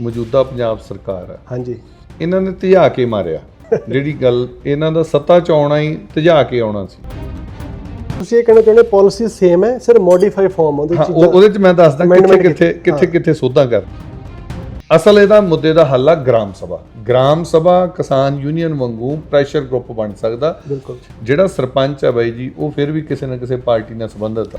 ਮੌਜੂਦਾ ਪੰਜਾਬ ਸਰਕਾਰ ਆ। ਹਾਂਜੀ। ਇਹਨਾਂ ਨੇ ਧਿਆ ਕੇ ਮਾਰਿਆ। ਜਿਹੜੀ ਗੱਲ ਇਹਨਾਂ ਦਾ ਸੱਤਾ ਚ ਆਉਣਾ ਹੀ ਧਿਆ ਕੇ ਆਉਣਾ ਸੀ। ਤੁਸੀਂ ਇਹ ਕਹਿਣਾ ਚਾਹੁੰਦੇ ਪਾਲਿਸੀ ਸੇਮ ਹੈ ਸਿਰ ਮੋਡੀਫਾਈ ਫਾਰਮ ਉਹਦੇ ਹਾਂ ਚ ਉਹ- ਉਹਦੇ ਚ ਮੈਂ ਦੱਸਦਾ ਕਿੱਥੇ ਕਿੱਥੇ। ਕਿੱਥੇ ਕਿੱਥੇ ਸੋਧਾਂ ਕਰ। ਅਸਲ ਇਹਦਾ ਮੁੱਦੇ ਦਾ ਹੱਲ ਆ ਗ੍ਰਾਮ ਸਭਾ। ਗ੍ਰਾਮ ਸਭਾ ਕਿਸਾਨ ਯੂਨੀਅਨ ਵਾਂਗੂ ਪ੍ਰੈਸ਼ਰ ਗਰੁੱਪ ਬਣ ਸਕਦਾ। ਬਿਲਕੁਲ। ਜਿਹੜਾ ਸਰਪੰਚ ਆ ਬਾਈ ਜੀ ਉਹ ਫਿਰ ਵੀ ਕਿਸੇ ਨਾ ਕਿਸੇ ਪਾਰਟੀ ਨਾਲ ਸੰਬੰਧਿਤ ਆ।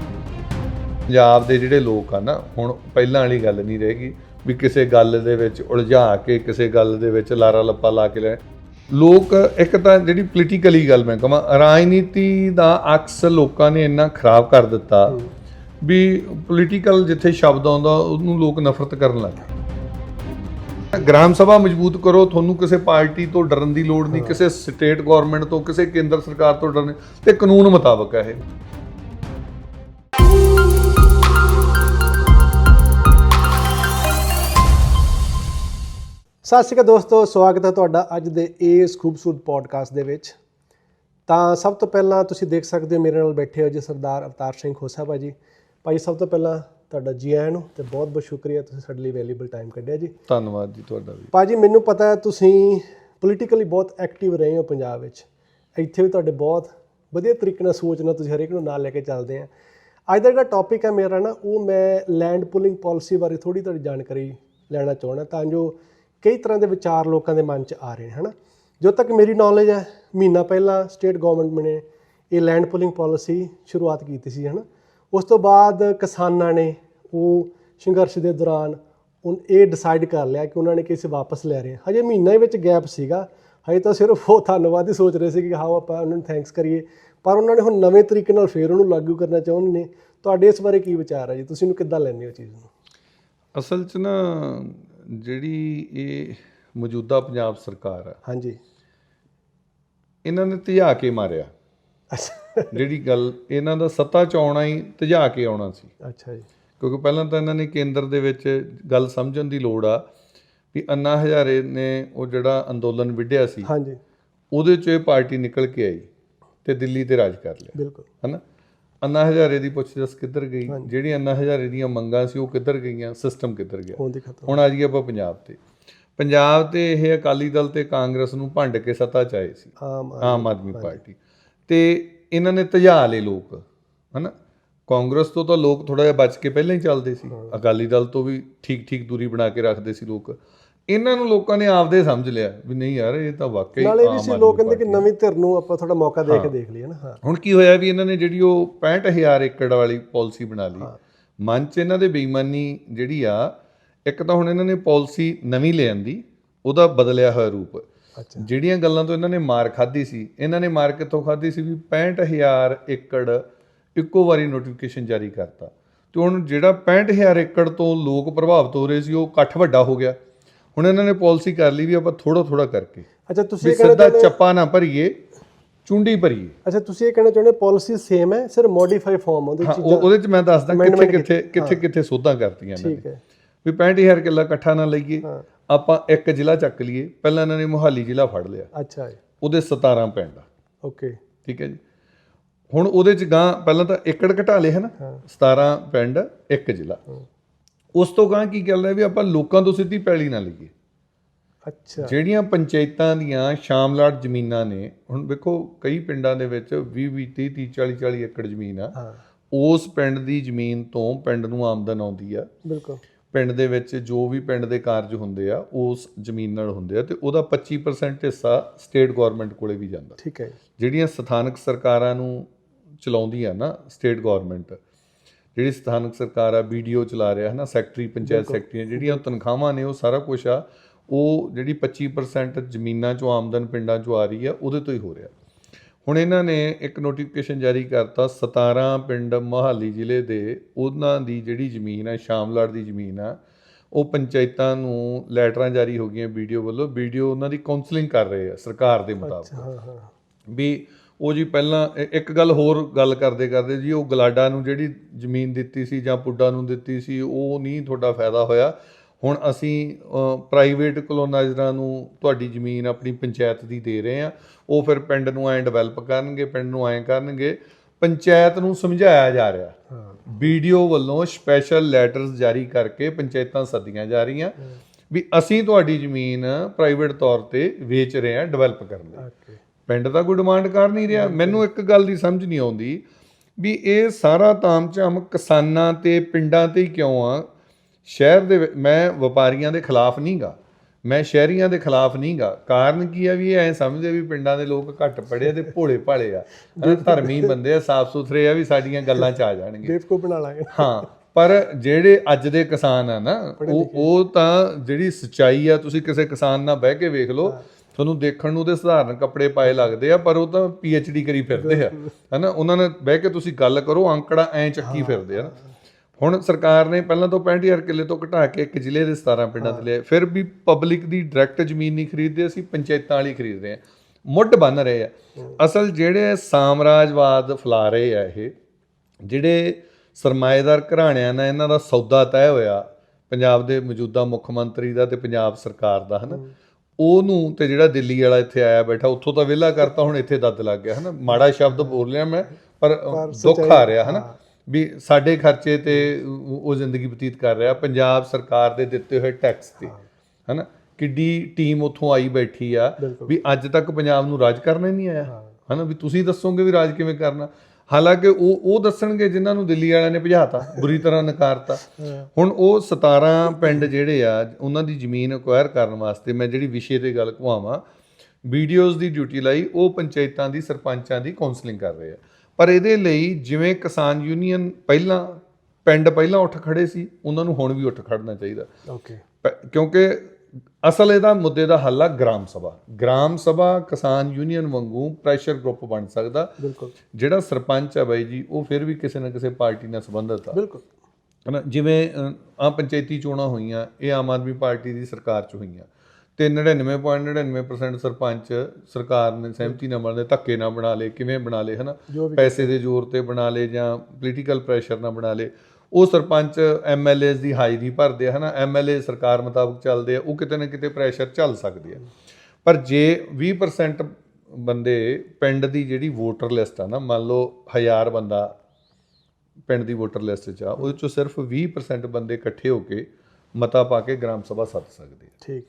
ਪੰਜਾਬ ਦੇ ਜਿਹੜੇ ਲੋਕ ਆ ਨਾ ਹੁਣ ਪਹਿਲਾਂ ਵਾਲੀ ਗੱਲ ਨਹੀਂ ਰਹੇਗੀ। ਵੀ ਕਿਸੇ ਗੱਲ ਦੇ ਵਿੱਚ ਉਲਝਾ ਕੇ ਕਿਸੇ ਗੱਲ ਦੇ ਵਿੱਚ ਲਾਰਾ ਲੱਪਾ ਲਾ ਕੇ ਲੈ। ਲੋਕ ਇੱਕ ਤਾਂ ਜਿਹੜੀ ਪੋਲੀਟੀਕਲੀ ਗੱਲ ਮੈਂ ਕਹਾਂ ਰਾਜਨੀਤੀ ਦਾ ਅਕਸ ਲੋਕਾਂ ਨੇ ਇੰਨਾ ਖਰਾਬ ਕਰ ਦਿੱਤਾ ਵੀ ਪੋਲੀਟੀਕਲ ਜਿੱਥੇ ਸ਼ਬਦ ਆਉਂਦਾ ਉਹਨੂੰ ਲੋਕ ਨਫ਼ਰਤ ਕਰਨ ਲੱਗ ਗਏ। ਗ੍ਰਾਮ ਸਭਾ ਮਜ਼ਬੂਤ ਕਰੋ ਤੁਹਾਨੂੰ ਕਿਸੇ ਪਾਰਟੀ ਤੋਂ ਡਰਨ ਦੀ ਲੋੜ ਨਹੀਂ ਕਿਸੇ ਸਟੇਟ ਗਵਰਨਮੈਂਟ ਤੋਂ ਕਿਸੇ ਕੇਂਦਰ ਸਰਕਾਰ ਤੋਂ ਡਰਨ ਤੇ ਕਾਨੂੰਨ ਮੁਤਾਬਕ ਹੈ ਇਹ। ਸਤਿ ਸ਼੍ਰੀ ਅਕਾਲ ਦੋਸਤੋ ਸਵਾਗਤ ਹੈ ਤੁਹਾਡਾ ਅੱਜ ਦੇ ਇਸ ਖੂਬਸੂਰਤ ਪੋਡਕਾਸਟ ਦੇ ਵਿੱਚ। ਤਾਂ ਸਭ ਤੋਂ ਪਹਿਲਾਂ ਤੁਸੀਂ ਦੇਖ ਸਕਦੇ ਹੋ ਮੇਰੇ ਨਾਲ ਬੈਠੇ ਹੋ ਜੀ ਸਰਦਾਰ ਅਵਤਾਰ ਸਿੰਘ ਖੋਸਾ ਭਾਜੀ ਭਾਈ ਸਭ ਤੋਂ ਪਹਿਲਾਂ ਤੁਹਾਡਾ ਜੀ ਆਇਆਂ ਨੂੰ ਤੇ ਬਹੁਤ ਬਹੁਤ ਸ਼ੁਕਰੀਆ ਤੁਸੀਂ ਸਾਡੇ ਲਈ ਵੈਲਿਊਬਲ ਟਾਈਮ ਕੱਢਿਆ ਜੀ। ਧੰਨਵਾਦ ਜੀ ਤੁਹਾਡਾ ਵੀ। ਭਾਜੀ ਮੈਨੂੰ ਪਤਾ ਹੈ ਤੁਸੀਂ ਪੋਲੀਟੀਕਲੀ ਬਹੁਤ ਐਕਟਿਵ ਰਹੇ ਹੋ ਪੰਜਾਬ ਵਿੱਚ। ਇੱਥੇ ਵੀ ਤੁਹਾਡੇ ਬਹੁਤ ਵਧੀਆ ਤਰੀਕੇ ਨਾਲ ਸੋਚ ਨਾਲ ਤੁਸੀਂ ਹਰੇਕ ਨੂੰ ਨਾਲ ਲੈ ਕੇ ਚੱਲਦੇ ਆ। ਅੱਜ ਦਾ ਜਿਹੜਾ ਟੌਪਿਕ ਹੈ ਮੇਰਾ ਨਾ ਉਹ ਮੈਂ ਲੈਂਡ ਪੁਲਿੰਗ ਪਾਲਿਸੀ ਬਾਰੇ ਥੋੜੀ ਤੁਹਾਡੀ ਜਾਣਕਾਰੀ ਲੈਣਾ ਚਾਹੁੰਦਾ ਤਾਂ ਜੋ ਕਈ ਤਰ੍ਹਾਂ ਦੇ ਵਿਚਾਰ ਲੋਕਾਂ ਦੇ ਮਨ 'ਚ ਆ ਰਹੇ ਹਨ ਹਨਾ? ਜੋ ਤੱਕ ਮੇਰੀ ਨੌਲੇਜ ਹੈ, ਮਹੀਨਾ ਪਹਿਲਾਂ ਸਟੇਟ ਗਵਰਨਮੈਂਟ ਨੇ ਇਹ ਲੈਂਡ ਪੁਲਿੰਗ ਪਾਲਿਸੀ ਸ਼ੁਰੂਆਤ ਕੀਤੀ ਸੀ, ਹਨਾ? ਉਸ ਤੋਂ ਬਾਅਦ ਕਿਸਾਨਾਂ ਨੇ ਉਹ ਸੰਘਰਸ਼ ਦੇ ਦੌਰਾਨ ਉਹ ਇਹ ਡਿਸਾਈਡ ਕਰ ਲਿਆ ਕਿ ਉਹਨਾਂ ਨੇ ਕਿਸੇ ਵਾਪਸ ਲੈ ਰਹੇ ਆ। ਹਜੇ ਮਹੀਨਾ ਹੀ ਵਿੱਚ ਗੈਪ ਸੀਗਾ, ਹਜੇ ਤਾਂ ਸਿਰਫ ਉਹ ਧੰਨਵਾਦ ਹੀ ਸੋਚ ਰਹੇ ਸੀ ਕਿ ਹਾਂ ਆਪਾਂ ਉਹਨਾਂ ਨੂੰ ਥੈਂਕਸ ਕਰੀਏ। ਪਰ ਉਹਨਾਂ ਨੇ ਹੁਣ ਨਵੇਂ ਤਰੀਕੇ ਨਾਲ ਫੇਰ ਉਹਨੂੰ ਲਾਗੂ ਕਰਨਾ ਚਾਹੁੰਦੇ ਨੇ। ਤੁਹਾਡੇ ਇਸ ਬਾਰੇ ਕੀ ਵਿਚਾਰ ਹੈ ਜੀ? ਤੁਸੀਂ ਇਹਨੂੰ ਕਿੱਦਾਂ ਲੈਂਦੇ ਹੋ ਚੀਜ਼ ਨੂੰ? ਅਸਲ 'ਚ ਨਾ ਜਿਹੜੀ ਇਹ ਮੌਜੂਦਾ ਪੰਜਾਬ ਸਰਕਾਰ ਆ ਹਾਂਜੀ। ਇਹਨਾਂ ਨੇ ਧਿਆ ਕੇ ਮਾਰਿਆ। ਜਿਹੜੀ ਗੱਲ ਇਹਨਾਂ ਦਾ ਸੱਤਾ ਚ ਆਉਣਾ ਹੀ ਧਿਆ ਕੇ ਆਉਣਾ ਸੀ। ਅੱਛਾ ਜੀ। ਕਿਉਂਕਿ ਪਹਿਲਾਂ ਤਾਂ ਇਹਨਾਂ ਨੇ ਕੇਂਦਰ ਦੇ ਵਿੱਚ ਗੱਲ ਸਮਝਣ ਦੀ ਲੋੜ ਆ ਵੀ ਅੰਨਾ ਹਜ਼ਾਰੇ ਨੇ ਉਹ ਜਿਹੜਾ ਅੰਦੋਲਨ ਵਿੱਢਿਆ ਸੀ ਹਾਂਜੀ। ਉਹਦੇ ਚੋਂ ਇਹ ਪਾਰਟੀ ਨਿਕਲ ਕੇ ਆਈ ਤੇ ਦਿੱਲੀ ਤੇ ਰਾਜ ਕਰ ਲਿਆ। ਬਿਲਕੁਲ। ਹਨਾ? ਅੰਨਾ ਹਜ਼ਾਰੇ ਦੀ ਪੁੱਛ ਕਿੱਧਰ ਗਈ? ਜਿਹੜੀ ਅੰਨਾ ਹਜ਼ਾਰੇ ਦੀਆਂ ਮੰਗਾਂ ਸੀ ਉਹ ਕਿੱਧਰ ਗਈਆਂ? ਸਿਸਟਮ ਕਿੱਧਰ ਗਿਆ? ਹੋਣ ਆ ਜਾਈਏ ਆਪਾਂ ਪੰਜਾਬ ਤੇ। ਪੰਜਾਬ ਤੇ ਇਹ ਅਕਾਲੀ ਦਲ ਤੇ ਕਾਂਗਰਸ ਨੂੰ ਭੰਡ ਕੇ ਸੱਤਾ ਚ ਆਏ ਸੀ। ਆਮ ਆਦਮੀ ਪਾਰਟੀ। ਤੇ ਇਹਨਾਂ ਨੇ ਧਜਾ ਲਏ ਲੋਕ ਹਨਾ? ਕਾਂਗਰਸ ਤੋਂ ਤਾਂ ਲੋਕ ਥੋੜਾ ਜਿਹਾ ਬਚ ਕੇ ਪਹਿਲਾਂ ਹੀ ਚੱਲਦੇ ਸੀ। ਅਕਾਲੀ ਦਲ ਤੋਂ ਵੀ ਠੀਕ ਠੀਕ ਦੂਰੀ ਬਣਾ ਕੇ ਰੱਖਦੇ ਸੀ ਲੋਕ। ਇਹਨਾਂ ਨੂੰ ਲੋਕਾਂ ਨੇ ਆਪਦੇ ਸਮਝ ਲਿਆ ਵੀ ਨਹੀਂ ਯਾਰ ਇਹ ਤਾਂ ਵਾਕਈ ਨਾਲੇ ਵੀ ਸੀ ਲੋਕ ਕਹਿੰਦੇ ਕਿ। ਨਵੀਂ ਧਿਰ ਨੂੰ ਆਪਾਂ ਥੋੜਾ ਮੌਕਾ ਦੇ ਕੇ ਦੇਖ ਲਈਏ ਨਾ ਹਾਂ। ਹੁਣ ਕੀ ਹੋਇਆ ਵੀ ਇਹਨਾਂ ਨੇ ਜਿਹੜੀ ਉਹ 65000 ਏਕੜ ਵਾਲੀ ਪਾਲਿਸੀ ਬਣਾ ਲਈ। ਮਨ ਚ ਇਹਨਾਂ ਦੇ ਬੇਈਮਾਨੀ ਜਿਹੜੀ ਆ ਇੱਕ ਤਾਂ ਹੁਣ ਇਹਨਾਂ ਨੇ ਪਾਲਿਸੀ ਨਵੀਂ ਲੈ ਆਂਦੀ ਉਹਦਾ ਬਦਲਿਆ ਹੋਇਆ ਰੂਪ। ਜਿਹੜੀਆਂ ਗੱਲਾਂ ਤੋਂ ਇਹਨਾਂ ਨੇ ਮਾਰ ਖਾਧੀ ਸੀ ਇਹਨਾਂ ਨੇ ਮਾਰ ਕਿੱਥੋਂ ਖਾਧੀ ਸੀ ਵੀ 65000 ਏਕੜ ਇੱਕੋ ਵਾਰੀ ਨੋਟੀਫਿਕੇਸ਼ਨ ਜਾਰੀ ਕਰਤਾ। ਤੇ ਹੁਣ ਜਿਹੜਾ 65000 ਏਕੜ ਤੋਂ ਲੋਕ ਪ੍ਰਭਾਵਿਤ ਹੋ ਰਹੇ ਸੀ ਉਹ ਇਕੱਠ ਵੱਡਾ ਹੋ ਗਿਆ। ਹੁਣ ਇਹਨਾਂ ਨੇ ਪਾਲਿਸੀ ਕਰ ਲਈ ਵੀ ਆਪਾਂ ਥੋੜਾ ਥੋੜਾ ਕਰਕੇ। ਅੱਛਾ ਤੁਸੀਂ ਇਹ ਕਹਿਣਾ ਸਿੱਧਾ ਚੱਪਾ ਨਾ ਭਰੀਏ ਚੁੰਡੀ ਭਰੀਏ। ਅੱਛਾ ਤੁਸੀਂ ਇਹ ਕਹਿਣਾ ਚਾਹੁੰਦੇ ਪਾਲਿਸੀ ਸੇਮ ਹੈ ਸਿਰ ਮੋਡੀਫਾਈ ਫਾਰਮ ਉਹਦੇ ਹਾਂ ਉਹਦੇ ਚ ਮੈਂ ਦੱਸਦਾ ਕਿੱਥੇ Amendment ਕਿੱਥੇ ਕਿੱਥੇ ਕਿੱਥੇ ਸੋਧਾਂ ਕਰਤੀਆਂ ਇਹਨਾਂ ਨੇ। ਠੀਕ ਹੈ। ਵੀ 65000 ਕਿੱਲਾ ਇਕੱਠਾ ਨਾ ਲਈਏ ਹਾਂ। ਆਪਾਂ ਇੱਕ ਜ਼ਿਲ੍ਹਾ ਚੱਕ ਲਈਏ ਪਹਿਲਾਂ ਇਹਨਾਂ ਨੇ ਮੁਹਾਲੀ ਜ਼ਿਲ੍ਹਾ ਫੜ ਲਿਆ। ਅੱਛਾ ਉਹਦੇ 17 ਪਿੰਡ ਆ। ਓਕੇ। ਠੀਕ ਹੈ ਜੀ। ਹੁਣ ਉਹਦੇ ਚ ਗਾਂ ਪਹਿਲਾਂ ਤਾਂ ਏਕੜ ਘਟਾ ਲਏ ਹਨ 17 ਪਿੰਡ ਇੱਕ ਜ਼ਿਲ੍ਹਾ। ਉਸ ਤੋਂ ਗਾਂ ਕੀ ਗੱਲ ਹੈ ਵੀ ਆਪਾਂ ਲੋਕਾਂ ਤੋਂ ਸਿੱਧੀ ਪੈਲੀ ਨਾ ਲਈਏ। ਅੱਛਾ। ਜਿਹੜੀਆਂ ਪੰਚਾਇਤਾਂ ਦੀਆਂ ਸ਼ਾਮਲਾਟ ਜ਼ਮੀਨਾਂ ਨੇ ਹੁਣ ਵੇਖੋ ਕਈ ਪਿੰਡਾਂ ਦੇ ਵਿੱਚ 20 20 30 30 40 40 ਏਕੜ ਜ਼ਮੀਨ ਆ। ਉਸ ਪਿੰਡ ਦੀ ਜ਼ਮੀਨ ਤੋਂ ਪਿੰਡ ਨੂੰ ਆਮਦਨ ਆਉਂਦੀ ਆ। ਬਿਲਕੁਲ। ਪਿੰਡ ਦੇ ਵਿੱਚ ਜੋ ਵੀ ਪਿੰਡ ਦੇ ਕਾਰਜ ਹੁੰਦੇ ਆ ਉਸ ਜ਼ਮੀਨ ਨਾਲ ਹੁੰਦੇ ਆ ਤੇ ਉਹਦਾ 25% ਹਿੱਸਾ ਸਟੇਟ ਗਵਰਨਮੈਂਟ ਕੋਲੇ ਵੀ ਜਾਂਦਾ। ਠੀਕ ਹੈ ਜਿਹੜੀਆਂ ਸਥਾਨਕ ਸਰਕਾਰਾਂ ਨੂੰ ਚਲਾਉਂਦੀਆਂ ਨਾ ਸਟੇਟ ਗਵਰਨਮੈਂਟ ਜਿਹੜੀ ਸਥਾਨਕ ਸਰਕਾਰ ਆ ਵੀਡੀਓ ਚਲਾ ਰਿਹਾ ਹੈ ਨਾ ਸੈਕਟਰੀ ਪੰਚਾਇਤ ਸੈਕਟਰੀਆਂ ਜਿਹੜੀਆਂ ਤਨਖਾਹਾਂ ਨੇ ਉਹ ਸਾਰਾ ਕੁਝ ਆ ਉਹ ਜਿਹੜੀ 25% ਜ਼ਮੀਨਾਂ ਚੋਂ ਆਮਦਨ ਪਿੰਡਾਂ ਚੋਂ ਆ ਰਹੀ ਆ ਉਹਦੇ ਤੋਂ ਹੀ ਹੋ ਰਿਹਾ। ਹੁਣ ਇਹਨਾਂ ਨੇ ਇੱਕ ਨੋਟੀਫਿਕੇਸ਼ਨ ਜਾਰੀ ਕਰਤਾ 17 ਪਿੰਡ ਮੋਹਾਲੀ ਜ਼ਿਲ੍ਹੇ ਦੇ ਉਹਨਾਂ ਦੀ ਜਿਹੜੀ ਜ਼ਮੀਨ ਹੈ ਸ਼ਾਮਲਾੜ ਦੀ ਜ਼ਮੀਨ ਆ ਉਹ ਪੰਚਾਇਤਾਂ ਨੂੰ ਲੈਟਰਾਂ ਜਾਰੀ ਹੋ ਗਈਆਂ ਵੀਡੀਓ ਵੱਲੋਂ। ਵੀਡੀਓ ਉਹਨਾਂ ਦੀ ਕਾਉਂਸਲਿੰਗ ਕਰ ਰਹੇ ਆ ਸਰਕਾਰ ਦੇ ਮੁਤਾਬਕ। ਵੀ ਉਹ ਜੀ ਪਹਿਲਾਂ ਇੱਕ ਗੱਲ ਹੋਰ ਗੱਲ ਕਰਦੇ ਕਰਦੇ ਜੀ ਉਹ ਗਲਾਡਾ ਨੂੰ ਜਿਹੜੀ ਜ਼ਮੀਨ ਦਿੱਤੀ ਸੀ ਜਾਂ ਪੁੱਡਾ ਨੂੰ ਦਿੱਤੀ ਸੀ ਉਹ ਨਹੀਂ ਤੁਹਾਡਾ ਫਾਇਦਾ ਹੋਇਆ। ਹੁਣ ਅਸੀਂ ਪ੍ਰਾਈਵੇਟ ਕਲੋਨਾਈਜ਼ਰਾਂ ਨੂੰ ਤੁਹਾਡੀ ਜ਼ਮੀਨ ਆਪਣੀ ਪੰਚਾਇਤ ਦੀ ਦੇ ਰਹੇ ਆ ਉਹ ਫਿਰ ਪਿੰਡ ਨੂੰ ਐਂ ਡਿਵੈਲਪ ਕਰਨਗੇ ਪਿੰਡ ਨੂੰ ਐਂ ਕਰਨਗੇ। ਪੰਚਾਇਤ ਨੂੰ ਸਮਝਾਇਆ ਜਾ ਰਿਹਾ। ਵੀਡੀਓ ਵੱਲੋਂ ਸਪੈਸ਼ਲ ਲੈਟਰਸ ਜਾਰੀ ਕਰਕੇ ਪੰਚਾਇਤਾਂ ਸੱਦੀਆਂ ਜਾ ਰਹੀਆਂ ਵੀ ਅਸੀਂ ਤੁਹਾਡੀ ਜ਼ਮੀਨ ਪ੍ਰਾਈਵੇਟ ਤੌਰ ਤੇ ਵੇਚ ਰਹੇ ਹਾਂ ਡਿਵੈਲਪ ਕਰਨ ਲਈ। ਪਿੰਡ ਤਾਂ ਕੋਈ ਡਿਮਾਂਡ ਕਰ ਨਹੀਂ ਰਿਹਾ। ਮੈਨੂੰ ਇੱਕ ਗੱਲ ਦੀ ਸਮਝ ਨਹੀਂ ਆਉਂਦੀ ਵੀ ਇਹ ਸਾਰਾ ਤਾਮਝਾਮ ਕਿਸਾਨਾਂ ਤੇ ਪਿੰਡਾਂ ਤੇ ਹੀ ਕਿਉਂ ਆ? ਸ਼ਹਿਰ ਦੇ ਮੈਂ ਵਪਾਰੀਆਂ ਦੇ ਖਿਲਾਫ ਨਹੀਂਗਾ ਮੈਂ ਸ਼ਹਿਰੀਆਂ ਦੇ ਖਿਲਾਫ ਨਹੀਂਗਾ ਕਾਰਨ ਕੀ ਆ ਵੀ ਐ ਸਮਝਦੇ ਵੀ ਪਿੰਡਾਂ ਦੇ ਲੋਕ ਘੱਟ ਪੜ੍ਹੇ ਤੇ ਭੋਲੇ ਭਾਲੇ ਆ। ਧਰਮੀ ਬੰਦੇ ਆ ਸਾਫ਼ ਸੁਥਰੇ ਆ ਵੀ ਸਾਡੀਆਂ ਗੱਲਾਂ ਚ ਆ ਜਾਣਗੇ। ਬੇਵਕੂ ਬਣਾ ਲਾਂਗੇ। ਹਾਂ ਪਰ ਜਿਹੜੇ ਅੱਜ ਦੇ ਕਿਸਾਨ ਆ ਨਾ ਉਹ ਉਹ ਤਾਂ ਜਿਹੜੀ ਸਚਾਈ ਆ ਤੁਸੀਂ ਕਿਸੇ ਕਿਸਾਨ ਨਾਲ ਬਹਿ ਕੇ ਵੇਖ ਲਓ ਤੁਹਾਨੂੰ ਦੇਖਣ ਨੂੰ ਤੇ ਸਧਾਰਨ ਕੱਪੜੇ ਪਾਏ ਲੱਗਦੇ ਆ ਪਰ ਉਹ ਤਾਂ ਪੀ ਡੀ ਕਰੀ ਫਿਰਦੇ ਆ। ਹਨਾ ਉਹਨਾਂ ਨਾਲ ਬਹਿ ਕੇ ਤੁਸੀਂ ਗੱਲ ਕਰੋ ਅੰਕੜਾ ਐ ਚੱਕੀ ਫਿਰਦੇ ਆ ਨਾ। ਹੁਣ ਸਰਕਾਰ ਨੇ ਪਹਿਲਾਂ ਤੋਂ 65000 ਕਿੱਲੇ ਤੋਂ ਘਟਾ ਕੇ ਇੱਕ ਜ਼ਿਲ੍ਹੇ ਦੇ 17 ਪਿੰਡਾਂ ਤੇ ਲਿਆ। ਫਿਰ ਵੀ ਪਬਲਿਕ ਦੀ ਡਾਇਰੈਕਟ ਜ਼ਮੀਨ ਨਹੀਂ ਖਰੀਦਦੇ ਅਸੀਂ ਪੰਚਾਇਤਾਂ ਵਾਲੀ ਖਰੀਦ ਰਹੇ ਆ। ਮੁੱਢ ਬਨ ਰਹੇ ਆ। ਅਸਲ ਜਿਹੜੇ ਸਾਮਰਾਜਵਾਦ ਫੈਲਾ ਰਹੇ ਆ ਇਹ ਜਿਹੜੇ ਸਰਮਾਏਦਾਰ ਘਰਾਣਿਆਂ ਨਾਲ ਇਹਨਾਂ ਦਾ ਸੌਦਾ ਤੈਅ ਹੋਇਆ ਪੰਜਾਬ ਦੇ ਮੌਜੂਦਾ ਮੁੱਖ ਮੰਤਰੀ ਦਾ ਤੇ ਪੰਜਾਬ ਸਰਕਾਰ ਦਾ ਹਨਾ। ਉਹਨੂੰ ਤੇ ਜਿਹੜਾ ਦਿੱਲੀ ਵਾਲਾ ਇੱਥੇ ਆਇਆ ਬੈਠਾ ਉੱਥੋਂ ਤਾਂ ਵਿਹਲਾ ਕਰਤਾ ਹੁਣ ਇੱਥੇ ਦੱਦ ਲੱਗ ਗਿਆ ਹਨਾ? ਮਾੜਾ ਸ਼ਬਦ ਬੋਲ ਲਿਆ ਮੈਂ ਪਰ ਦੁੱਖ ਆ ਰਿਹਾ ਹਨਾ? ਵੀ ਸਾਡੇ ਖਰਚੇ ਤੇ ਉਹ ਜ਼ਿੰਦਗੀ ਬਤੀਤ ਕਰ ਰਿਹਾ ਪੰਜਾਬ ਸਰਕਾਰ ਦੇ ਦਿੱਤੇ ਹੋਏ ਟੈਕਸ ਤੇ ਹਨਾ? ਕਿੱਡੀ ਟੀਮ ਉੱਥੋਂ ਆਈ ਬੈਠੀ ਆ ਵੀ ਅੱਜ ਤੱਕ ਪੰਜਾਬ ਨੂੰ ਰਾਜ ਕਰਨਾ ਹੀ ਨਹੀਂ ਆਇਆ ਹਨਾ? ਵੀ ਤੁਸੀਂ ਦੱਸੋਗੇ ਵੀ ਰਾਜ ਕਿਵੇਂ ਕਰਨਾ? ਹਾਲਾਂਕਿ ਉਹ ਉਹ ਦੱਸਣਗੇ ਜਿਨ੍ਹਾਂ ਨੂੰ ਦਿੱਲੀ ਵਾਲਿਆਂ ਨੇ ਭਜਾਤਾ ਬੁਰੀ ਤਰ੍ਹਾਂ ਨਕਾਰਤਾ। ਹੁਣ ਉਹ 17 ਪਿੰਡ ਜਿਹੜੇ ਆ ਉਹਨਾਂ ਦੀ ਜ਼ਮੀਨ ਅਕਵਾਇਰ ਕਰਨ ਵਾਸਤੇ ਮੈਂ ਜਿਹੜੀ ਵਿਸ਼ੇ ਤੇ ਗੱਲ ਘੁਮਾਵਾਂ ਵੀਡੀਓਜ਼ ਦੀ ਡਿਊਟੀ ਲਈ ਉਹ ਪੰਚਾਇਤਾਂ ਦੀ ਸਰਪੰਚਾਂ ਦੀ ਕਾਉਂਸਲਿੰਗ ਕਰ ਰਹੇ ਆ। ਪਰ ਇਹਦੇ ਲਈ ਜਿਵੇਂ ਕਿਸਾਨ ਯੂਨੀਅਨ ਪਹਿਲਾਂ ਪਿੰਡ ਪਹਿਲਾਂ ਉੱਠ ਖੜੇ ਸੀ ਉਹਨਾਂ ਨੂੰ ਹੁਣ ਵੀ ਉੱਠ ਖੜਨਾ ਚਾਹੀਦਾ। ਓਕੇ ਕਿਉਂਕਿ ਅਸਲ ਇਹਦਾ ਮੁੱਦੇ ਦਾ ਹੱਲ ਆ ਗ੍ਰਾਮ ਸਭਾ। ਗ੍ਰਾਮ ਸਭਾ ਕਿਸਾਨ ਯੂਨੀਅਨ ਵਾਂਗੂ ਪ੍ਰੈਸ਼ਰ ਗਰੁੱਪ ਬਣ ਸਕਦਾ। ਬਿਲਕੁਲ। ਜਿਹੜਾ ਸਰਪੰਚ ਆ ਬਾਈ ਜੀ ਉਹ ਫਿਰ ਵੀ ਕਿਸੇ ਨਾ ਕਿਸੇ ਪਾਰਟੀ ਨਾਲ ਸੰਬੰਧਿਤ ਆ। ਬਿਲਕੁਲ। ਹਨਾ ਜਿਵੇਂ ਆ ਪੰਚਾਇਤੀ ਚੋਣਾਂ ਹੋਈਆਂ ਇਹ ਆਮ ਆਦਮੀ ਪਾਰਟੀ ਦੀ ਸਰਕਾਰ ਚ ਹੋਈਆਂ। ਤੇ 99.99% ਸਰਪੰਚ ਸਰਕਾਰ ਨੇ ਸਹਿਮਤੀ ਨਾਲ ਬਣਾਲੇ ਧੱਕੇ ਨਾਲ ਬਣਾ ਲਏ ਕਿਵੇਂ ਬਣਾ ਲਏ ਹਨਾ? ਪੈਸੇ ਦੇ ਜ਼ੋਰ ਤੇ ਬਣਾ ਲਏ ਜਾਂ ਪੋਲੀਟੀਕਲ ਪ੍ਰੈਸ਼ਰ ਨਾਲ ਬਣਾ ਲਏ। ਉਹ ਸਰਪੰਚ ਐਮਐਲਏਸ ਦੀ ਹਾਜ਼ਰੀ ਭਰਦੇ ਆ ਹਨਾ? ਐਮਐਲਏ ਸਰਕਾਰ ਮੁਤਾਬਕ ਚੱਲਦੇ ਆ ਉਹ ਕਿਤੇ ਨਾ ਕਿਤੇ ਪ੍ਰੈਸ਼ਰ ਚੱਲ ਸਕਦੇ ਆ। ਪਰ ਜੇ 20% ਬੰਦੇ ਪਿੰਡ ਦੀ ਜਿਹੜੀ ਵੋਟਰ ਲਿਸਟ ਆ ਨਾ ਮੰਨ ਲਓ 1000 ਬੰਦਾ ਪਿੰਡ ਦੀ ਵੋਟਰ ਲਿਸਟ 'ਚ ਆ ਉਹਦੇ ਚੋਂ ਸਿਰਫ 20% ਬੰਦੇ ਇਕੱਠੇ ਹੋ ਕੇ ਮਤਾ ਪਾ ਕੇ ਗ੍ਰਾਮ ਸਭਾ ਸੱਦ ਸਕਦੇ ਆ। ਠੀਕ।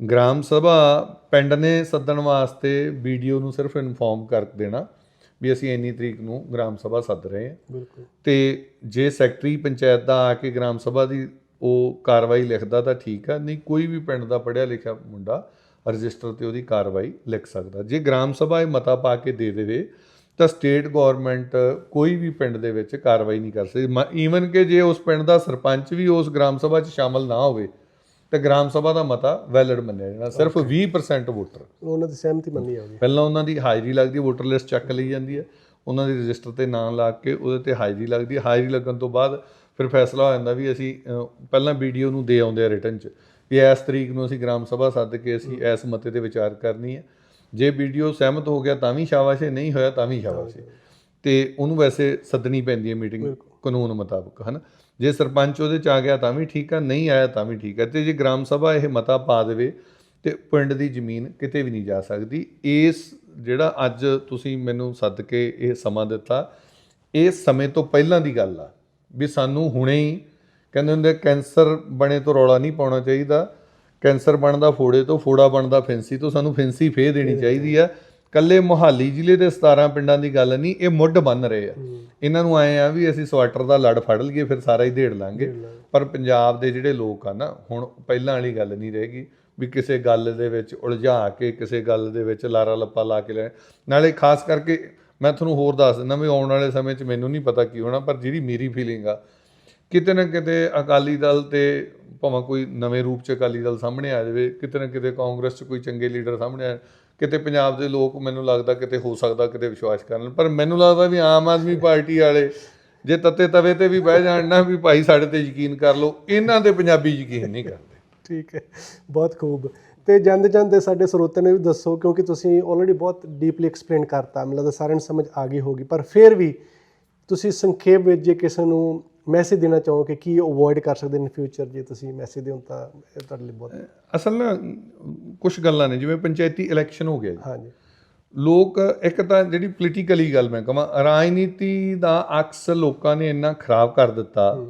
ਗ੍ਰਾਮ ਸਭਾ ਪਿੰਡ ਨੇ ਸੱਦਣ ਵਾਸਤੇ ਵੀਡੀਓ ਨੂੰ ਸਿਰਫ ਇਨਫੋਰਮ ਕਰ ਦੇਣਾ ਵੀ ਅਸੀਂ ਇੰਨੀ ਤਰੀਕ ਨੂੰ ਗ੍ਰਾਮ ਸਭਾ ਸੱਦ ਰਹੇ ਹਾਂ। ਬਿਲਕੁਲ। ਤੇ ਜੇ ਸੈਕਟਰੀ ਪੰਚਾਇਤ ਦਾ ਆ ਕੇ ਗ੍ਰਾਮ ਸਭਾ ਦੀ ਉਹ ਕਾਰਵਾਈ ਲਿਖਦਾ ਤਾਂ ਠੀਕ ਆ ਨਹੀਂ ਕੋਈ ਵੀ ਪਿੰਡ ਦਾ ਪੜ੍ਹਿਆ ਲਿਖਿਆ ਮੁੰਡਾ ਰਜਿਸਟਰ ਤੇ ਉਹਦੀ ਕਾਰਵਾਈ ਲਿਖ ਸਕਦਾ। ਜੇ ਗ੍ਰਾਮ ਸਭਾ ਇਹ ਮਤਾ ਪਾ ਕੇ ਦੇ ਦੇਵੇ ਤਾਂ ਸਟੇਟ ਗਵਰਨਮੈਂਟ ਕੋਈ ਵੀ ਪਿੰਡ ਦੇ ਵਿੱਚ ਕਾਰਵਾਈ ਨਹੀਂ ਕਰ ਸਕਦੀ। ਈਵਨ ਕਿ ਜੇ ਉਸ ਪਿੰਡ ਦਾ ਸਰਪੰਚ ਵੀ ਉਸ ਗ੍ਰਾਮ ਸਭਾ 'ਚ ਸ਼ਾਮਲ ਨਾ ਹੋਵੇ ਤਾਂ ਗ੍ਰਾਮ ਸਭਾ ਦਾ ਮਤਾ ਵੈਲਿਡ ਮੰਨਿਆ ਜਾਣਾ ਸਿਰਫ 20% ਵੋਟਰ ਉਹਨਾਂ ਦੀ ਸਹਿਮਤੀ ਮੰਨੀ ਜਾਊਗੀ। ਪਹਿਲਾਂ ਉਹਨਾਂ ਦੀ ਹਾਜ਼ਰੀ ਲੱਗਦੀ ਹੈ ਵੋਟਰ ਲਿਸਟ ਚੱਕ ਲਈ ਜਾਂਦੀ ਹੈ। ਉਹਨਾਂ ਦੀ ਰਜਿਸਟਰ ਤੇ ਨਾਮ ਲਾ ਕੇ ਉਹਦੇ ਤੇ ਹਾਜ਼ਰੀ ਲੱਗਦੀ ਹੈ। ਹਾਜ਼ਰੀ ਲੱਗਣ ਤੋਂ ਬਾਅਦ ਫਿਰ ਫੈਸਲਾ ਹੋ ਜਾਂਦਾ ਵੀ ਅਸੀਂ ਪਹਿਲਾਂ ਵੀਡੀਓ ਨੂੰ ਦੇ ਆਉਂਦੇ ਆ ਰਿਟਰਨ 'ਚ ਵੀ ਇਸ ਤਰੀਕ ਨੂੰ ਅਸੀਂ ਗ੍ਰਾਮ ਸਭਾ ਸੱਦ ਕੇ ਅਸੀਂ ਇਸ ਮਤੇ ਤੇ ਵਿਚਾਰ ਕਰਨੀ ਹੈ। ਜੇ ਵੀਡੀਓ ਸਹਿਮਤ ਹੋ ਗਿਆ ਤਾਂ ਵੀ ਸ਼ਾਬਾਸ਼ ਹੈ ਨਹੀਂ ਹੋਇਆ ਤਾਂ ਵੀ ਸ਼ਾਬਾਸ਼ ਹੈ। ਤੇ ਉਹਨੂੰ ਵੈਸੇ ਸੱਦਣੀ ਪੈਂਦੀ ਹੈ ਮੀਟਿੰਗ ਕਾਨੂੰਨ ਮੁਤਾਬਕ ਹਨਾ? ਜੇ ਸਰਪੰਚ ਉਹਦੇ ਚ ਆ ਗਿਆ ਤਾਂ ਵੀ ਠੀਕ ਆ ਨਹੀਂ ਆਇਆ ਤਾਂ ਵੀ ਠੀਕ ਆ। ਤੇ ਜੇ ਗ੍ਰਾਮ ਸਭਾ ਇਹ ਮਤਾ ਪਾ ਦੇਵੇ ਤੇ ਪਿੰਡ ਦੀ ਜ਼ਮੀਨ ਕਿਤੇ ਵੀ ਨਹੀਂ ਜਾ ਸਕਦੀ। ਇਸ ਜਿਹੜਾ ਅੱਜ ਤੁਸੀਂ ਮੈਨੂੰ ਸੱਦ ਕੇ ਇਹ ਸਮਾਂ ਦਿੱਤਾ ਇਹ ਸਮੇਂ ਤੋਂ ਪਹਿਲਾਂ ਦੀ ਗੱਲ ਆ ਵੀ ਸਾਨੂੰ ਹੁਣੇ ਹੀ ਕਹਿੰਦੇ ਹੁੰਦੇ ਕੈਂਸਰ ਬਣੇ ਤੋਂ ਰੌਲਾ ਨਹੀਂ ਪਾਉਣਾ ਚਾਹੀਦਾ। ਕੈਂਸਰ ਬਣਦਾ ਫੋੜੇ ਤੋਂ ਫੋੜਾ ਬਣਦਾ ਫਿੰਸੀ ਤੋਂ ਸਾਨੂੰ ਫਿੰਸੀ ਫੇਰ ਦੇਣੀ ਚਾਹੀਦੀ ਆ। ਕੱਲੇ ਮੁਹਾਲੀ ਜ਼ਿਲ੍ਹੇ ਦੇ 17 ਪਿੰਡਾਂ ਦੀ ਗੱਲ ਨਹੀਂ ਇਹ ਮੁੱਢ ਬੰਨ ਰਹੇ ਆ। ਇਹਨਾਂ ਨੂੰ ਆਏ ਆ ਵੀ ਅਸੀਂ ਸਵਾਟਰ ਦਾ ਲੜ ਫੜ ਲਈਏ ਫਿਰ ਸਾਰਾ ਹੀ ਢੇੜ ਲਾਂਗੇ। ਪਰ ਪੰਜਾਬ ਦੇ ਜਿਹੜੇ ਲੋਕ ਆ ਨਾ ਹੁਣ ਪਹਿਲਾਂ ਵਾਲੀ ਗੱਲ ਨਹੀਂ ਰਹੇਗੀ ਵੀ ਕਿਸੇ ਗੱਲ ਦੇ ਵਿੱਚ ਉਲਝਾ ਕੇ ਕਿਸੇ ਗੱਲ ਦੇ ਵਿੱਚ ਲਾਰਾ ਲੱਪਾ ਲਾ ਕੇ ਲੈ ਨਾਲੇ ਖਾਸ ਕਰਕੇ ਮੈਂ ਤੁਹਾਨੂੰ ਹੋਰ ਦੱਸ ਦਿੰਦਾ ਵੀ ਆਉਣ ਵਾਲੇ ਸਮੇਂ 'ਚ ਮੈਨੂੰ ਨਹੀਂ ਪਤਾ ਕੀ ਹੋਣਾ ਪਰ ਜਿਹੜੀ ਮੇਰੀ ਫੀਲਿੰਗ ਆ ਕਿਤੇ ਨਾ ਕਿਤੇ ਅਕਾਲੀ ਦਲ ਤੇ ਭਾਵੇਂ ਕੋਈ ਨਵੇਂ ਰੂਪ 'ਚ ਅਕਾਲੀ ਦਲ ਸਾਹਮਣੇ ਆ ਜਾਵੇ ਕਿਤੇ ਨਾ ਕਿਤੇ ਕਾਂਗਰਸ 'ਚ ਕੋਈ ਚੰਗੇ ਲੀਡਰ ਸਾਹਮਣੇ ਆ ਕਿਤੇ ਪੰਜਾਬ ਦੇ ਲੋਕ ਮੈਨੂੰ ਲੱਗਦਾ ਕਿਤੇ ਹੋ ਸਕਦਾ, ਕਿਤੇ ਵਿਸ਼ਵਾਸ ਕਰਨ। ਪਰ ਮੈਨੂੰ ਲੱਗਦਾ ਵੀ ਆਮ ਆਦਮੀ ਪਾਰਟੀ ਵਾਲੇ ਜੇ ਤੱਤੇ ਤਵੇ ਤੇ ਵੀ ਬਹਿ ਜਾਣ ਨਾ ਵੀ ਭਾਈ ਸਾਡੇ ਤੇ ਯਕੀਨ ਕਰ ਲਓ, ਇਹਨਾਂ ਦੇ ਪੰਜਾਬੀ ਯਕੀਨ ਨਹੀਂ ਕਰਦੇ। ਠੀਕ ਹੈ, ਬਹੁਤ ਖੂਬ। ਤੇ ਜਾਂਦੇ ਜਾਂਦੇ ਸਾਡੇ ਸਰੋਤਿਆਂ ਨੇ ਵੀ ਦੱਸੋ, ਕਿਉਂਕਿ ਤੁਸੀਂ ਆਲਰੇਡੀ ਬਹੁਤ ਡੀਪਲੀ ਐਕਸਪਲੇਨ ਕਰਤਾ, ਮੈਨੂੰ ਲੱਗਦਾ ਸਾਰਿਆਂ ਨੂੰ ਸਮਝ ਆ ਗਈ ਹੋਗੀ ਪਰ ਫਿਰ ਵੀ ਤੁਸੀਂ ਸੰਖੇਪ ਵਿੱਚ ਜੇ ਕਿਸੇ ਨੂੰ ਮੈਸੇਜ ਦੇਣਾ ਚਾਹੋ ਕਿ ਕੀ ਅਵੋਇਡ ਕਰ ਸਕਦੇ ਨੇ ਫਿਊਚਰ ਜੇ ਤੁਸੀਂ ਮੈਸੇਜ ਦਿਓ ਤਾਂ ਇਹ ਤੁਹਾਡੇ ਲਈ ਬਹੁਤ ਅਸਲ ਨਾ ਕੁਝ ਗੱਲਾਂ ਨੇ ਜਿਵੇਂ ਪੰਚਾਇਤੀ ਇਲੈਕਸ਼ਨ ਹੋ ਗਿਆ ਜੀ। ਹਾਂਜੀ। ਲੋਕ ਇੱਕ ਤਾਂ ਜਿਹੜੀ ਪੋਲੀਟੀਕਲੀ ਗੱਲ ਮੈਂ ਕਹਾਂ ਰਾਜਨੀਤੀ ਦਾ ਅਕਸ ਲੋਕਾਂ ਨੇ ਇੰਨਾ ਖਰਾਬ ਕਰ ਦਿੱਤਾ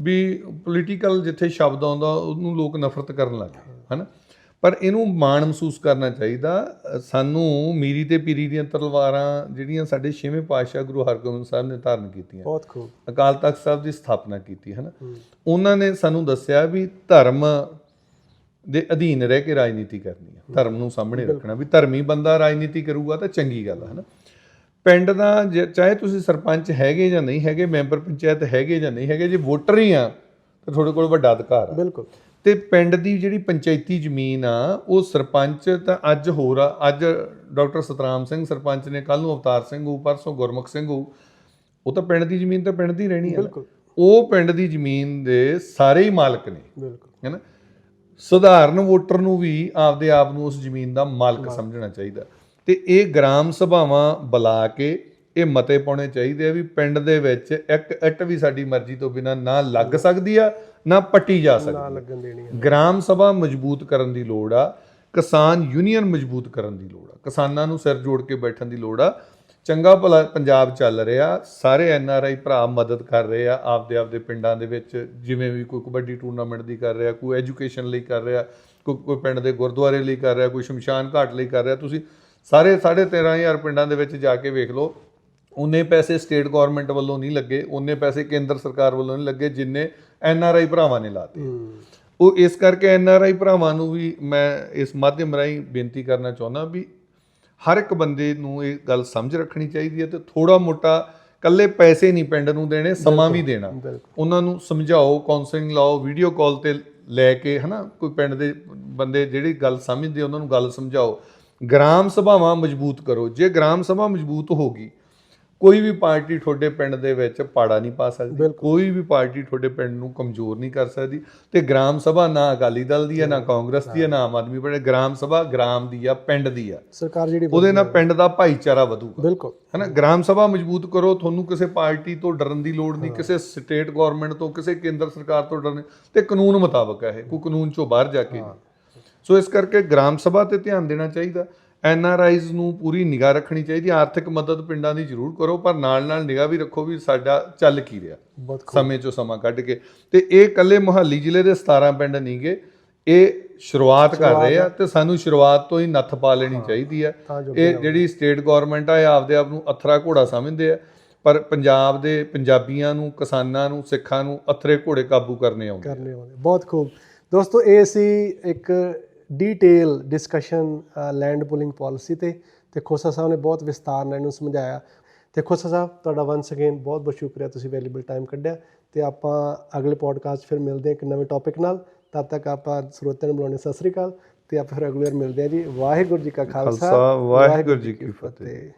ਵੀ ਪੋਲੀਟੀਕਲ ਜਿੱਥੇ ਸ਼ਬਦ ਆਉਂਦਾ ਉਹਨੂੰ ਲੋਕ ਨਫ਼ਰਤ ਕਰਨ ਲੱਗ ਗਏ ਹਨਾ? ਪਰ ਇਹਨੂੰ ਮਾਣ ਮਹਿਸੂਸ ਕਰਨਾ ਚਾਹੀਦਾ। ਸਾਨੂੰ ਮੀਰੀ ਤੇ ਪੀਰੀ ਦੀਆਂ ਤਲਵਾਰਾਂ ਜਿਹੜੀਆਂ ਸਾਡੇ ਛੇਵੇਂ ਪਾਤਸ਼ਾਹ ਗੁਰੂ ਹਰਗੋਬਿੰਦ ਸਾਹਿਬ ਨੇ ਧਾਰਨ ਕੀਤੀਆਂ ਬਹੁਤ ਖੂਬ। ਅਕਾਲ ਤਖਤ ਸਾਹਿਬ ਦੀ ਸਥਾਪਨਾ ਕੀਤੀ ਹੈ। ਨਾ ਉਹਨਾਂ ਨੇ ਸਾਨੂੰ ਦੱਸਿਆ ਵੀ ਧਰਮ ਦੇ ਅਧੀਨ ਰਹਿ ਕੇ ਰਾਜਨੀਤੀ ਕਰਨੀ ਹੈ। ਧਰਮ ਨੂੰ ਸਾਹਮਣੇ ਰੱਖਣਾ ਵੀ ਧਰਮੀ ਬੰਦਾ ਰਾਜਨੀਤੀ ਕਰੂਗਾ ਤਾਂ ਚੰਗੀ ਗੱਲ ਹੈ ਨਾ ਪਿੰਡ ਦਾ ਚਾਹੇ ਤੁਸੀਂ ਸਰਪੰਚ ਹੈਗੇ ਜਾਂ ਨਹੀਂ ਹੈਗੇ ਮੈਂਬਰ ਪੰਚਾਇਤ ਹੈਗੇ ਜਾਂ ਨਹੀਂ ਹੈਗੇ ਜੇ ਵੋਟਰ ਹੀ ਆ ਤਾਂ ਤੁਹਾਡੇ ਕੋਲ ਵੱਡਾ ਅਧਿਕਾਰ ਆ। ਬਿਲਕੁਲ। ਤੇ ਪਿੰਡ ਦੀ ਜਿਹੜੀ ਪੰਚਾਇਤੀ ਜ਼ਮੀਨ ਆ ਉਹ ਸਰਪੰਚ ਤਾਂ ਅੱਜ ਹੋਰ ਆ ਅੱਜ ਡਾਕਟਰ ਸਤਰਾਮ ਸਿੰਘ ਸਰਪੰਚ ਨੇ ਕੱਲ ਨੂੰ ਅਵਤਾਰ ਸਿੰਘ ਹੋਊ ਪਰਸੋਂ ਗੁਰਮੁਖ ਸਿੰਘ ਹੋਊ ਉਹ ਤਾਂ ਪਿੰਡ ਦੀ ਜ਼ਮੀਨ ਤਾਂ ਪਿੰਡ ਦੀ ਰਹਿਣੀ। ਬਿਲਕੁਲ। ਉਹ ਪਿੰਡ ਦੀ ਜ਼ਮੀਨ ਦੇ ਸਾਰੇ ਹੀ ਮਾਲਕ ਨੇ। ਬਿਲਕੁਲ। ਹੈਨਾ ਸਧਾਰਨ ਵੋਟਰ ਨੂੰ ਵੀ ਆਪਦੇ ਆਪ ਨੂੰ ਉਸ ਜ਼ਮੀਨ ਦਾ ਮਾਲਕ। ਸਮਝਣਾ ਚਾਹੀਦਾ। ਤੇ ਇਹ ਗ੍ਰਾਮ ਸਭਾਵਾਂ ਬੁਲਾ ਕੇ ਇਹ ਮਤੇ ਪਾਉਣੇ ਚਾਹੀਦੇ ਆ ਵੀ ਪਿੰਡ ਦੇ ਵਿੱਚ ਇੱਕ ਇੱਟ ਵੀ ਸਾਡੀ ਮਰਜ਼ੀ ਤੋਂ ਬਿਨਾ ਨਾ ਲੱਗ ਸਕਦੀ ਆ ਨਾ ਪੱਟੀ ਜਾ ਸਕਦੀ ਨਾ ਲੱਗਣ ਦੇਣੀ ਹੈ ਗ੍ਰਾਮ ਸਭਾ ਮਜ਼ਬੂਤ ਕਰਨ ਦੀ ਲੋੜ ਆ ਕਿਸਾਨ ਯੂਨੀਅਨ ਮਜ਼ਬੂਤ ਕਰਨ ਦੀ ਲੋੜ ਆ। ਕਿਸਾਨਾਂ ਨੂੰ ਸਿਰ ਜੋੜ ਕੇ ਬੈਠਣ ਦੀ ਲੋੜ ਆ। ਚੰਗਾ ਭਲਾ ਪੰਜਾਬ ਚੱਲ ਰਿਹਾ ਸਾਰੇ ਐਨ ਆਰ ਆਈ ਭਰਾ ਮਦਦ ਕਰ ਰਹੇ ਆ ਆਪਦੇ ਆਪਦੇ ਪਿੰਡਾਂ ਦੇ ਵਿੱਚ ਜਿਵੇਂ ਵੀ ਕੋਈ ਕਬੱਡੀ ਟੂਰਨਾਮੈਂਟ ਦੀ ਕਰ ਰਿਹਾ ਕੋਈ ਐਜੂਕੇਸ਼ਨ ਲਈ ਕਰ ਰਿਹਾ ਕੋਈ ਕੋਈ ਪਿੰਡ ਦੇ ਗੁਰਦੁਆਰੇ ਲਈ ਕਰ ਰਿਹਾ ਕੋਈ ਸ਼ਮਸ਼ਾਨ ਘਾਟ ਲਈ ਕਰ ਰਿਹਾ ਤੁਸੀਂ ਸਾਰੇ 13500 ਪਿੰਡਾਂ ਦੇ ਵਿੱਚ ਜਾ ਕੇ ਵੇਖ ਲਓ ਉਨੇ ਪੈਸੇ ਸਟੇਟ ਗਵਰਨਮੈਂਟ ਵੱਲੋਂ ਨਹੀਂ ਲੱਗੇ ਉਨੇ ਪੈਸੇ ਕੇਂਦਰ ਸਰਕਾਰ ਵੱਲੋਂ ਨਹੀਂ ਲੱਗੇ ਜਿੰਨੇ ਐਨ ਆਰ ਆਈ ਭਰਾਵਾਂ ਨੇ ਲਾਤੇ। ਹੂੰ। ਉਹ ਇਸ ਕਰਕੇ ਐਨ ਆਰ ਆਈ ਭਰਾਵਾਂ ਨੂੰ ਵੀ ਮੈਂ ਇਸ ਮਾਧਿਅਮ ਰਾਹੀਂ ਬੇਨਤੀ ਕਰਨਾ ਚਾਹੁੰਦਾ ਵੀ ਹਰ ਇੱਕ ਬੰਦੇ ਨੂੰ ਇਹ ਗੱਲ ਸਮਝ ਰੱਖਣੀ ਚਾਹੀਦੀ ਹੈ ਤੇ ਥੋੜਾ ਮੋਟਾ ਕੱਲੇ ਪੈਸੇ ਨਹੀਂ ਪਿੰਡ ਨੂੰ ਦੇਣੇ ਸਮਾਂ ਵੀ ਦੇਣਾ। ਉਹਨਾਂ ਨੂੰ ਸਮਝਾਓ ਕਾਉਂਸਲਿੰਗ ਲਾਓ ਵੀਡੀਓ ਕਾਲ ਤੇ ਲੈ ਕੇ ਹਨਾ ਕੋਈ ਪਿੰਡ ਦੇ ਬੰਦੇ ਜਿਹੜੀ ਗੱਲ ਸਮਝਦੇ ਉਹਨਾਂ ਨੂੰ ਗੱਲ ਸਮਝਾਓ। ਗ੍ਰਾਮ ਸਭਾਵਾਂ ਮਜ਼ਬੂਤ ਕਰੋ। ਜੇ ਗ੍ਰਾਮ ਸਭਾ ਮਜ਼ਬੂਤ ਹੋਗੀ ਕੋਈ ਵੀ ਪਾਰਟੀ ਤੁਹਾਡੇ ਪਿੰਡ ਦੇ ਵਿੱਚ ਪਾੜਾ ਨਹੀਂ ਪਾ ਸਕਦੀ। ਕੋਈ ਵੀ ਪਾਰਟੀ ਤੁਹਾਡੇ ਪਿੰਡ ਨੂੰ ਕਮਜ਼ੋਰ ਨਹੀਂ ਕਰ ਸਕਦੀ ਤੇ ਗ੍ਰਾਮ ਸਭਾ ਨਾ ਅਕਾਲੀ ਦਲ ਦੀ ਹੈ ਨਾ ਕਾਂਗਰਸ ਦੀ ਹੈ ਨਾ ਆਮ ਆਦਮੀ ਪਾਰਟੀ। ਗ੍ਰਾਮ ਸਭਾ ਗ੍ਰਾਮ ਦੀ ਆ ਪਿੰਡ ਦੀ ਆ। ਸਰਕਾਰ ਜਿਹੜੀ ਉਹਦੇ ਨਾਲ ਪਿੰਡ ਦਾ ਭਾਈਚਾਰਾ ਵਧੂਗਾ। ਬਿਲਕੁਲ। ਹਨਾ ਗ੍ਰਾਮ ਸਭਾ ਮਜ਼ਬੂਤ ਕਰੋ ਤੁਹਾਨੂੰ ਕਿਸੇ ਪਾਰਟੀ ਤੋਂ ਡਰਨ ਦੀ ਲੋੜ ਨਹੀਂ ਕਿਸੇ ਸਟੇਟ ਗਵਰਨਮੈਂਟ ਤੋਂ ਕਿਸੇ ਕੇਂਦਰ ਸਰਕਾਰ ਤੋਂ ਡਰਨ ਤੇ ਕਾਨੂੰਨ ਮੁਤਾਬਕ ਹੈ ਇਹ ਕੋਈ ਕਾਨੂੰਨ ਚੋਂ ਬਾਹਰ ਜਾ ਕੇ ਸੋ ਇਸ ਕਰਕੇ ਗ੍ਰਾਮ ਸਭਾ ਤੇ ਧਿਆਨ ਦੇਣਾ ਚਾਹੀਦਾ। ਐਨ ਆਰ ਆਈਜ਼ ਨੂੰ ਪੂਰੀ ਨਿਗਾਹ ਰੱਖਣੀ ਚਾਹੀਦੀ ਆਰਥਿਕ ਮਦਦ ਪਿੰਡਾਂ ਦੀ ਜ਼ਰੂਰ ਕਰੋ ਪਰ ਨਾਲ ਨਾਲ ਨਿਗਾਹ ਵੀ ਰੱਖੋ ਵੀ ਸਾਡਾ ਚੱਲ ਕੀ ਰਿਹਾ। ਸਮੇਂ ਚੋਂ ਸਮਾਂ ਕੱਢ ਕੇ। ਤੇ ਇਹ ਕੱਲੇ ਮੁਹੱਲੀ ਜ਼ਿਲ੍ਹੇ ਦੇ 17 ਪਿੰਡ ਨਹੀਂਗੇ ਇਹ ਸ਼ੁਰੂਆਤ ਕਰ ਰਹੇ ਆ ਤੇ ਸਾਨੂੰ ਸ਼ੁਰੂਆਤ ਤੋਂ ਹੀ ਨੱਥ ਪਾ ਲੈਣੀ ਚਾਹੀਦੀ ਹੈ ਇਹ ਜਿਹੜੀ ਸਟੇਟ ਗਵਰਨਮੈਂਟ ਆ ਇਹ ਆਪਦੇ ਆਪ ਨੂੰ ਅਥਰਾ ਘੋੜਾ ਸਮਝਦੇ ਆ ਪਰ ਪੰਜਾਬ ਦੇ ਪੰਜਾਬੀਆਂ ਨੂੰ ਕਿਸਾਨਾਂ ਨੂੰ ਸਿੱਖਾਂ ਨੂੰ ਅਥਰੇ ਘੋੜੇ ਕਾਬੂ ਕਰਨੇ ਆਉਂਦੇ ਕਰਨੇ ਵਾਲੇ ਬਹੁਤ ਖੂਬ। ਦੋਸਤੋ ਇਹ ਸੀ ਇੱਕ detail discussion land pooling policy ਤੇ ਤੇ ਖੋਸਾ ਸਾਹਿਬ ਨੇ ਬਹੁਤ ਵਿਸਤਾਰ ਨਾਲ ਇਹਨੂੰ ਸਮਝਾਇਆ। ਤੇ ਖੋਸਾ ਸਾਹਿਬ ਤੁਹਾਡਾ ਵਨਸ ਅਗੇਨ ਬਹੁਤ ਬਹੁਤ ਸ਼ੁਕਰੀਆ ਤੁਸੀਂ ਵੈਲਿਊਬਲ ਟਾਈਮ ਕੱਢਿਆ। ਤੇ ਆਪਾਂ ਅਗਲੇ ਪੋਡਕਾਸਟ ਫਿਰ ਮਿਲਦੇ ਹਾਂ ਇੱਕ ਨਵੇਂ ਟੌਪਿਕ ਨਾਲ। ਤਦ ਤੱਕ ਆਪਾਂ ਸਰੋਤਿਆਂ ਨੂੰ ਬੁਲਾਉਣੇ ਸਤਿ ਸ੍ਰੀ ਅਕਾਲ। ਤੇ ਆਪਾਂ ਫਿਰ ਅਗਲੀ ਵਾਰ ਮਿਲਦੇ ਹਾਂ ਜੀ। ਵਾਹਿਗੁਰੂ ਜੀ ਕਾ ਖਾਲਸਾ। ਵਾਹਿਗੁਰੂ ਜੀ ਕੀ ਫਤਿਹ।